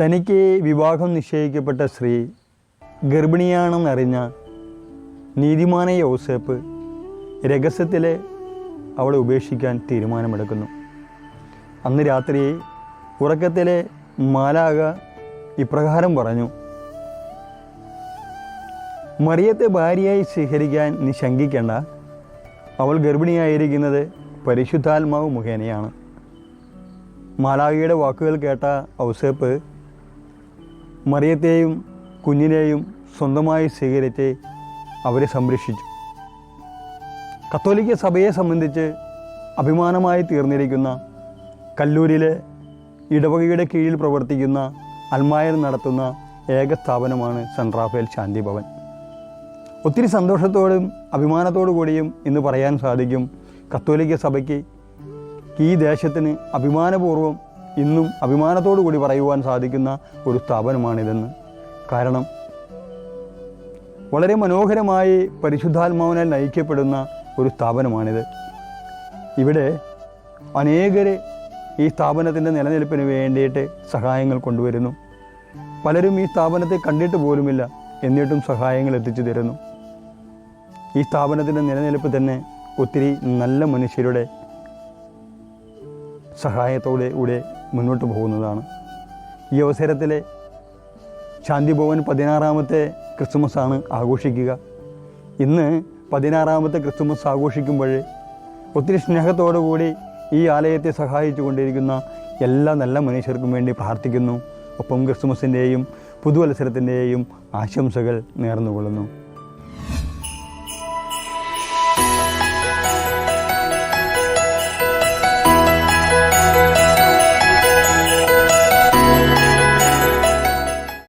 തനിക്ക് വിവാഹം നിശ്ചയിക്കപ്പെട്ട സ്ത്രീ ഗർഭിണിയാണെന്നറിഞ്ഞ നീതിമാന യോസേപ്പ് രഹസ്യത്തിലെ അവളെ ഉപേക്ഷിക്കാൻ തീരുമാനമെടുക്കുന്നു. അന്ന് രാത്രി ഉറക്കത്തിലെ മാലാക ഇപ്രകാരം പറഞ്ഞു മറിയത്തെ ഭാര്യയായി സ്വീകരിക്കാൻ നീ ശങ്കിക്കേണ്ട. അവൾ ഗർഭിണിയായിരിക്കുന്നത് പരിശുദ്ധാത്മാവ് മുഖേനയാണ്. മാലാഖയുടെ വാക്കുകൾ കേട്ട ഔസേപ്പ് മറിയത്തെയും കുഞ്ഞിനെയും സ്വന്തമായി സ്വീകരിച്ച് അവരെ സംരക്ഷിച്ചു. കത്തോലിക്ക സഭയെ സംബന്ധിച്ച് അഭിമാനമായി തീർന്നിരിക്കുന്ന കല്ലൂരിലെ ഇടവകയുടെ കീഴിൽ പ്രവർത്തിക്കുന്ന അൽമായർ നടത്തുന്ന ഏക സ്ഥാപനമാണ് സെൻട്രാഫേൽ റാഫേൽ ശാന്തി ഭവൻ. ഒത്തിരി സന്തോഷത്തോടും അഭിമാനത്തോടു കൂടിയും ഇന്ന് പറയാൻ സാധിക്കും കത്തോലിക്ക സഭയ്ക്ക് ഈ ദേശത്തിന് അഭിമാനപൂർവം ഇന്നും അഭിമാനത്തോടു കൂടി പറയുവാൻ സാധിക്കുന്ന ഒരു സ്ഥാപനമാണിതെന്ന്. കാരണം വളരെ മനോഹരമായി പരിശുദ്ധാത്മാവിനാൽ നയിക്കപ്പെടുന്ന ഒരു സ്ഥാപനമാണിത്. ഇവിടെ അനേകർ ഈ സ്ഥാപനത്തിന്റെ നിലനിൽപ്പിന് വേണ്ടിയിട്ട് സഹായങ്ങൾ കൊണ്ടുവരുന്നു. പലരും ഈ സ്ഥാപനത്തെ കണ്ടിട്ട് പോലുമില്ല എന്നിട്ടും സഹായങ്ങൾ എത്തിച്ചു തരുന്നു. ഈ സ്ഥാപനത്തിന്റെ നിലനിൽപ്പ് തന്നെ ഒത്തിരി നല്ല മനുഷ്യരുടെ സഹായത്തോടെ കൂടെ മുന്നോട്ട് പോകുന്നതാണ്. ഈ അവസരത്തിൽ ശാന്തിഭവൻ പതിനാറാമത്തെ ആണ് ആഘോഷിക്കുക. ഇന്ന് പതിനാറാമത്തെ ക്രിസ്മസ് ആഘോഷിക്കുമ്പോൾ ഒത്തിരി സ്നേഹത്തോടു കൂടി ഈ ആലയത്തെ സഹായിച്ചു കൊണ്ടിരിക്കുന്ന എല്ലാ നല്ല മനുഷ്യർക്കും വേണ്ടി പ്രാർത്ഥിക്കുന്നു. ഒപ്പം ക്രിസ്മസിന്റെയും പുതുവത്സരത്തിന്റെയും ആശംസകൾ നേർന്നുകൊള്ളുന്നു.